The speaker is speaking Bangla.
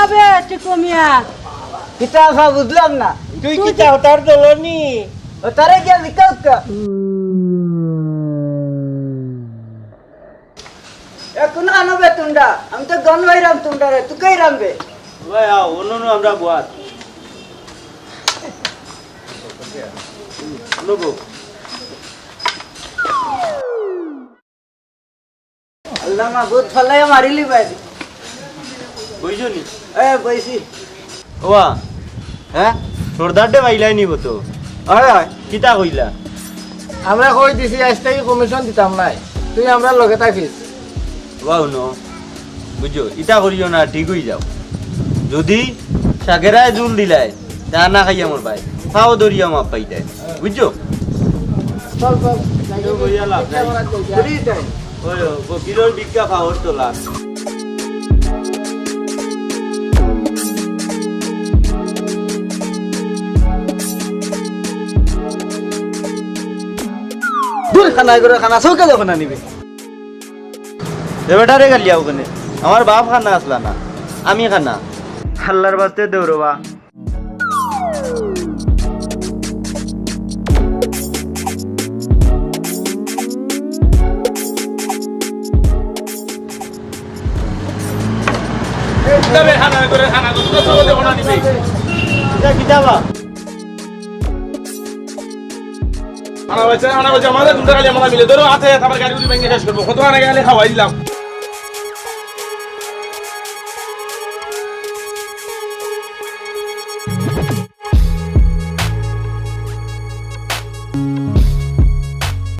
হবে টিকু মিয়া কিতা আফা বুঝলাম না। তুই কি চাও তার দলনি? তারে গিয়া লিখাও কা। এখন আনবে তুন্ডা? আমি তো গন ভাইরাম তুন্ডা রে তুই কই রামবে? ভাই আও অন্য আমরা গোয়াত। নবো আল্লাহ মা বহুত ফলাই মারিলি ভাই। এ বইছি ওয়া হ্যাঁ? তোর দাঁড়ে বাইলাই নিব তো। কিতা কইলা? আমরা কই দিছি কমিশন দিতাম নাই। তুই আমরা লগে থাকিস ওয়াও ন। বুঝছ ইটা করিও না ঠিক যাও। যদি সাগেরায় জুল দিলাই তা না খাই আমার ভাই। খাও দরিয়া মাপ পাই যায় বুঝছ চল চল। বইয়া লাভ নাই। বিজ্ঞা খাওয়ার তো লাভ দূর খানা করে খানা চৌকে যখন আনিবে। বেটারে গালিয়া ওখানে আমার বাপ খানা আসলা না আমি খানা। হাল্লার বাস্তে দৌড়বা। কিতাবা আনা হয়েছে আনা হয়েছে আমাদের দুটা গাড়ি আমরা মিলে। ধরো আছে তারপর গাড়ি উড়ি ভেঙে শেষ করব। কত আনা গেলে খাওয়াই দিলাম।